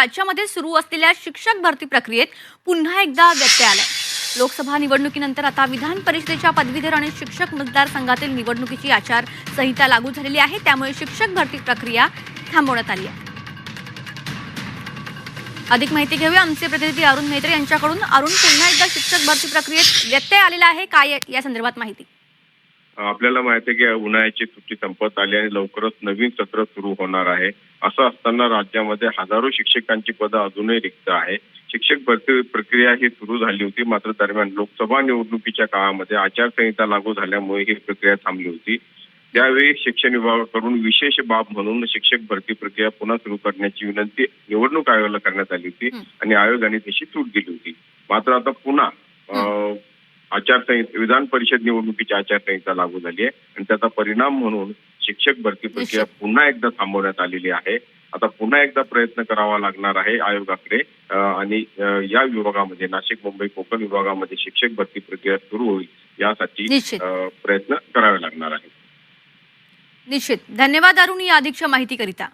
राज्यामध्ये सुरू असलेल्या शिक्षक भरती प्रक्रियेत पुन्हा एकदा व्यत्यय आलाय. लोकसभा निवडणुकीनंतर आता विधान परिषदेच्या पदवीधर आणि शिक्षक मतदारसंघातील निवडणुकीची आचारसंहिता लागू झालेली आहे. त्यामुळे शिक्षक भरती प्रक्रिया थांबवण्यात आली आहे. अधिक माहिती घेऊया. आमचे प्रतिनिधी अरुण मेहत्रे यांच्याकडून. अरुण पुन्हा एकदा शिक्षक भरती प्रक्रियेत व्यत्यय आलेला आहे. काय या संदर्भात माहिती? आपल्याला माहिती आहे की उन्हाळ्याची सुट्टी संपत आली आणि लवकरच नवीन सत्र सुरू होणार आहे. असं असताना राज्यामध्ये हजारो शिक्षकांची पदं अजूनही रिक्त आहे. शिक्षक भरती प्रक्रिया ही सुरू झाली होती मात्र दरम्यान लोकसभा निवडणुकीच्या काळामध्ये आचारसंहिता लागू झाल्यामुळे ही प्रक्रिया थांबली होती. त्यावेळी शिक्षण विभागाकडून विशेष बाब म्हणून शिक्षक भरती प्रक्रिया पुन्हा सुरू करण्याची विनंती निवडणूक आयोगाला करण्यात आली होती. आणि आयोगाने तशी सूट दिली होती. मात्र आता पुन्हा आचारसंहिता विधान परिषद निवडणुकीची आचारसंहिता लागू झाली आहे. आणि त्याचा परिणाम म्हणून शिक्षक भरती प्रक्रिया. पुन्हा एकदा थांबवण्यात आलेली आहे. आता पुन्हा एकदा प्रयत्न करावा लागणार आहे आयोगाकडे. आणि या विभागामध्ये नाशिक मुंबई कोकण विभागामध्ये शिक्षक भरती प्रक्रिया सुरू होईल यासाठी प्रयत्न करावे लागणार आहे निश्चित. धन्यवाद अरुण या अधिकच्या माहितीकरिता.